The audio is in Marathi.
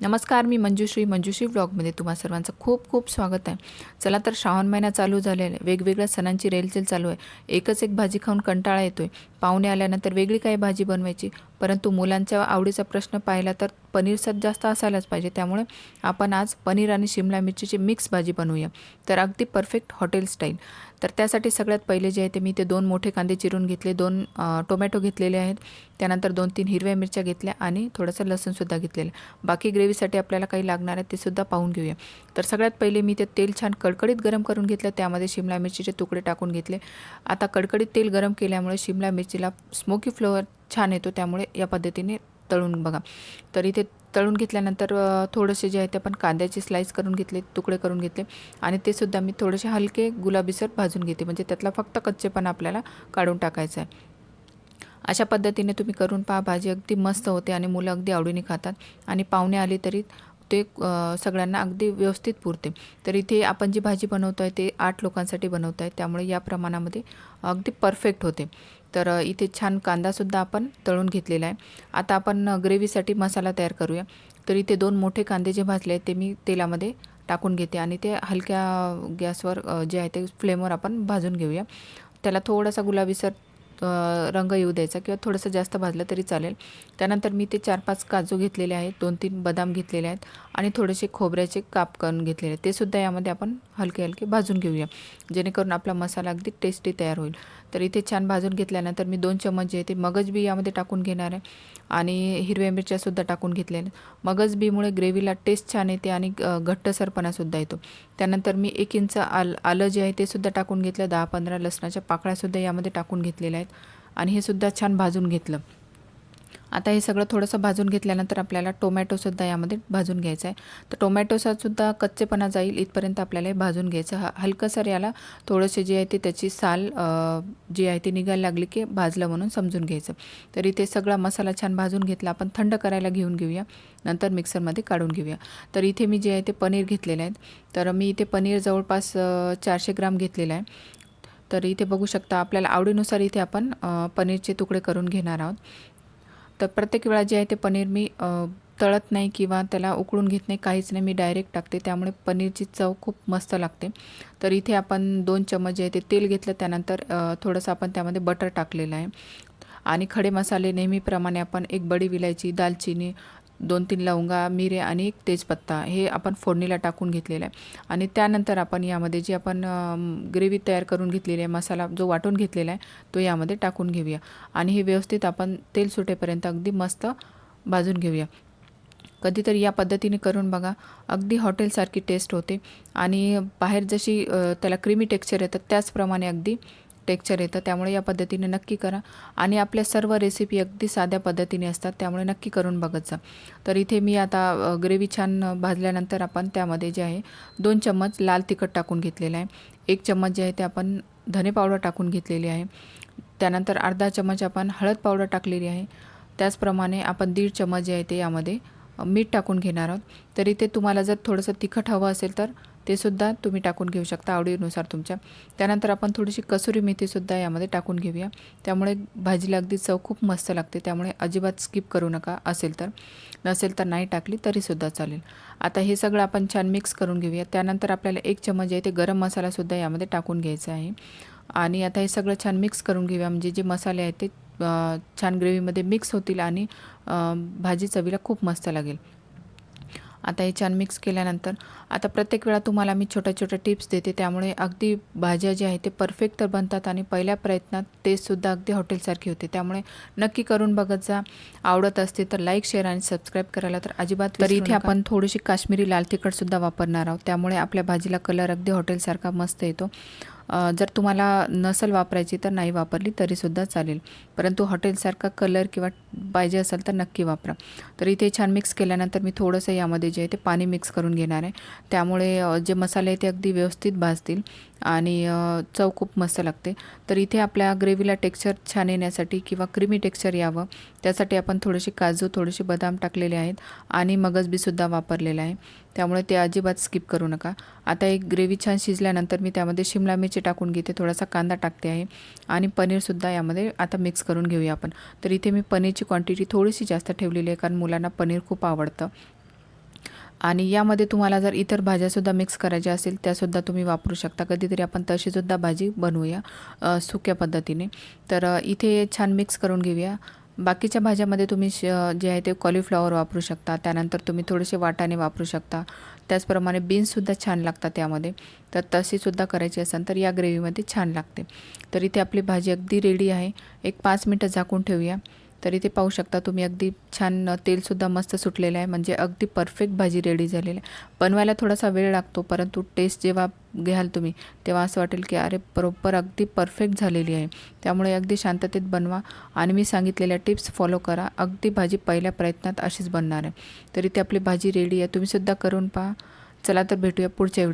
नमस्कार मी मंजुश्री मंजुश्री ब्लॉगमध्ये तुम्हा सर्वांचं खूप खूप स्वागत आहे. चला तर श्रावण महिना चालू झालेला आहे. वेगवेगळ्या सणांची रेलचेल चालू आहे. एकच एक भाजी खाऊन कंटाळा येतो आहे पाहुणे आल्यानंतर वेगळी काही भाजी बनवायची? परंतु मुलांच्या आवडीचा प्रश्न पाहिला तर पनीर सत जास्त असायलाच पाहिजे. त्यामुळे आपण आज पनीर आणि शिमला मिरचीची मिक्स भाजी बनवूया. तर अगदी परफेक्ट हॉटेल स्टाईल तर त्यासाठी सगळ्यात पहिले जे आहे ते मी ते दोन मोठे कांदे चिरून घेतले. दोन टोमॅटो घेतलेले आहेत. त्यानंतर दोन तीन हिरव्या मिरच्या घेतल्या आणि थोडंसं लसूणसुद्धा घेतलेलं. बाकी ग्रेव्हीसाठी आपल्याला काही लागणार आहे ते सुद्धा पाहून घेऊया. तर सगळ्यात पहिले मी ते तेल छान कडकडीत गरम करून घेतलं. त्यामध्ये शिमला मिरचीचे तुकडे टाकून घेतले. आता कडकडीत तेल गरम केल्यामुळे शिमला मिरचीला स्मोकी फ्लेवर छान येतो. त्यामुळे या पद्धतीने तळून बघा. तर इथे तळून घेतल्यानंतर थोडेसे जे आहे ते आपण कांद्याचे स्लाईस करून घेतले तुकडे करून घेतले आणि ते सुद्धा मी थोडेसे हलके गुलाबीसर भाजून घेते. म्हणजे त्यातला फक्त कच्चेपणा आपल्याला काढून टाकायचा आहे. अशा पद्धतीने तुम्ही करून पहा. भाजी अगदी मस्त होते आणि मुलं अगदी आवडीने खातात आणि पाहुणे आली तरी ते सगळ्यांना अगदी व्यवस्थित पुरते. तर इथे आपण जी भाजी बनवतो आहे ते आठ लोकांसाठी बनवत आहे त्यामुळे या प्रमाणामध्ये अगदी परफेक्ट होते. तर इथे छान कांदासुद्धा आपण तळून घेतलेला आहे. आता आपण ग्रेव्हीसाठी मसाला तयार करूया. तर इथे दोन मोठे कांदे जे भाजले आहेत ते मी तेलामध्ये टाकून घेते आणि ते हलक्या गॅसवर जे आहे ते फ्लेमवर आपण भाजून घेऊया. त्याला थोडासा गुलाबीसर रंग येऊ द्यायचा किंवा थोडंसं जास्त भाजलं तरी चालेल. त्यानंतर मी ते चार पाच काजू घेतलेले आहेत दोन तीन बदाम घेतलेले आहेत. आणि थोडेसे खोबऱ्याचे काप करून घेतलेले. ते सुद्धा यामध्ये आपण हलके हलके भाजून घेऊया. जेणेकरून आपला मसाला अगदी टेस्टी तयार होईल. तर इथे छान भाजून घेतल्यानंतर मी दोन चम्मच जे आहे ते मगज बी यामध्ये टाकून घेणार आहे. आणि हिरव्या मिरच्यासुद्धा टाकून घेतलेल्या आहेत. मगज बीमुळे ग्रेव्हीला टेस्ट छान येते आणि घट्टसरपणासुद्धा येतो. त्यानंतर मी एक इंच आल आलं जे आहे ते सुद्धा टाकून घेतलं. दहा पंधरा लसणाच्या पाकळ्यासुद्धा यामध्ये टाकून घेतलेल्या आहेत. आणि हे सुद्धा छान भाजून घेतलं. आता हे सगळं थोडंसं भाजून घेतल्यानंतर आपल्याला टोमॅटोसुद्धा यामध्ये भाजून घ्यायचं आहे तर टोमॅटोचासुद्धा कच्चेपणा जाईल इथपर्यंत आपल्याला हे भाजून घ्यायचं ह हलकंसर याला थोडंसे जे आहे ते त्याची साल जी आहे ती निघायला लागली की भाजलं म्हणून समजून घ्यायचं. तर इथे सगळा मसाला छान भाजून घेतला. आपण थंड करायला घेऊन घेऊया. नंतर मिक्सरमध्ये काढून घेऊया. तर इथे मी जे आहे ते पनीर घेतलेले आहेत तर मी इथे पनीर जवळपास चारशे ग्राम घेतलेलं आहे. तर इथे बघू शकता आपल्याला आवडीनुसार इथे आपण पनीरचे तुकडे करून घेणार आहोत. तर प्रत्येक वेळा जे आहे ते पनीर मी तळत नाही किंवा त्याला उकळून घेत नाही काहीच नाही. मी डायरेक्ट टाकते. त्यामुळे पनीरची चव खूप मस्त लागते. तर इथे आपण दोन चम्मच जे आहे ते तेल घेतलं. त्यानंतर थोडंसं आपण त्यामध्ये बटर टाकलेलं आहे. आणि खडे मसाले नेहमीप्रमाणे आपण एक बडी विलायची दालचिनी दोन तीन लवंगा मिरे आणि एक तेजपत्ता हे आपण फोडणीला टाकून घेतलेलं आहे. आणि त्यानंतर आपण यामध्ये जी आपण ग्रेव्ही तयार करून घेतलेली आहे मसाला जो वाटून घेतलेला आहे तो यामध्ये टाकून घेऊया. आणि हे व्यवस्थित आपण तेल सुटेपर्यंत अगदी मस्त भाजून घेऊया. कधीतरी या पद्धतीने करून बघा. अगदी हॉटेलसारखी टेस्ट होते. आणि बाहेर जशी त्याला क्रीमी टेक्स्चर येतं त्याचप्रमाणे अगदी टेक्चर येतं त्यामुळे या पद्धतीने नक्की करा. आणि आपल्या सर्व रेसिपी अगदी साध्या पद्धतीने असतात त्यामुळे नक्की करून बघत जा. तर इथे मी आता ग्रेव्ही छान भाजल्यानंतर आपण त्यामध्ये जे आहे दोन चम्मच लाल तिखट टाकून घेतलेलं आहे. एक चम्मच जे आहे ते आपण धने पावडर टाकून घेतलेली आहे. त्यानंतर अर्धा चम्मच आपण हळद पावडर टाकलेली आहे. त्याचप्रमाणे आपण दीड चम्मच जे आहे ते यामध्ये मीठ टाकून घेणार आहोत. तर इथे तुम्हाला जर थोडंसं तिखट हवं असेल तर ते सुद्धा तुम्ही टाकून घेऊ शकता आवडीनुसार तुमच्या. त्यानंतर आपण थोडीशी कसुरी मेथीसुद्धा यामध्ये टाकून घेऊया. त्यामुळे भाजीला अगदी चव खूप मस्त लागते. त्यामुळे अजिबात स्किप करू नका. असेल तर. नसेल तर नाही टाकली तरीसुद्धा चालेल. आता हे सगळं आपण छान मिक्स करून घेऊया. त्यानंतर आपल्याला एक चमच जे आहे ते गरम मसालासुद्धा यामध्ये टाकून घ्यायचा आहे. आणि आता हे सगळं छान मिक्स करून घेऊया. म्हणजे जे मसाले आहेत ते छान ग्रेव्हीमध्ये मिक्स होतील आणि भाजी चवीला खूप मस्त लागेल. आता हे छान मिक्स केल्यानंतर आता प्रत्येक वेळा तुम्हाला मी छोट्या छोट्या टिप्स देते. त्यामुळे अगदी भाज्या ज्या आहेत ते परफेक्ट तर बनतात आणि पहिल्या प्रयत्नात टेस्टसुद्धा अगदी हॉटेलसारखी होते. त्यामुळे नक्की करून बघत जा. आवडत असते तर लाईक शेअर आणि सबस्क्राईब करायला तर अजिबात तर इथे आपण थोडीशी काश्मीरी लाल तिखटसुद्धा वापरणार आहोत. त्यामुळे आपल्या भाजीला कलर अगदी हॉटेलसारखा मस्त येतो. जर तुम्हाला नसल वापरायची तर नाही वापरली तरीसुद्धा चालेल. परंतु हॉटेलसारखा कलर किंवा पाहिजे असेल तर नक्की वापरा. तर इथे छान मिक्स केल्यानंतर मी थोडंसं यामध्ये जे आहे ते पाणी मिक्स करून घेणार आहे. त्यामुळे जे मसाले आहे ते अगदी व्यवस्थित भाजतील. आणि चव खूप मस्त लागते. तर इथे आपल्या ग्रेव्हीला टेक्स्चर छान येण्यासाठी किंवा क्रीमी टेक्स्चर यावं त्यासाठी आपण थोडेसे काजू थोडेसे बदाम टाकलेले आहेत आणि मगजबीसुद्धा वापरलेलं आहे. त्यामुळे ते अजिबात स्किप करू नका. आता एक ग्रेव्ही छान शिजल्यानंतर मी त्यामध्ये शिमला मिरची टाकून घेते थोडासा कांदा टाकते आहे आणि पनीरसुद्धा यामध्ये आता मिक्स करून घेऊया आपण. तर इथे मी पनीरची क्वांटिटी थोडीशी जास्त ठेवलेली आहे कारण मुलांना पनीर खूप आवडतं. आणि यामध्ये तुम्हाला जर इतर भाज्यासुद्धा मिक्स करायच्या असेल त्यासुद्धा तुम्ही वापरू शकता. कधीतरी आपण तशीसुद्धा भाजी बनवूया सुक्या पद्धतीने. तर इथे छान मिक्स करून घेऊया. बाकीच्या भाज्यामध्ये तुम्ही श जे आहे ते कॉलीफ्लॉवर वापरू शकता. त्यानंतर तुम्ही थोडेसे वाटाणे वापरू शकता. त्याचप्रमाणे बीन्ससुद्धा छान लागतात त्यामध्ये. तर तशीसुद्धा करायची असेल तर या ग्रेव्हीमध्ये छान लागते. तर इथे आपली भाजी अगदी रेडी आहे. एक पाच मिनटं झाकून ठेवूया. तरी ते पाहू शकता तुम्ही अगदी छान तेलसुद्धा मस्त सुटलेलं आहे. म्हणजे अगदी परफेक्ट भाजी रेडी झालेली आहे. बनवायला थोडासा वेळ लागतो परंतु टेस्ट जेव्हा घ्याल तुम्ही तेव्हा असं वाटेल की अरे बरोबर अगदी परफेक्ट झालेली आहे. त्यामुळे अगदी शांततेत बनवा आणि मी सांगितलेल्या टिप्स फॉलो करा. अगदी भाजी पहिल्या प्रयत्नात अशीच बनणार आहे. तरी ती आपली भाजी रेडी आहे. तुम्हीसुद्धा करून पहा. चला तर भेटूया पुढच्या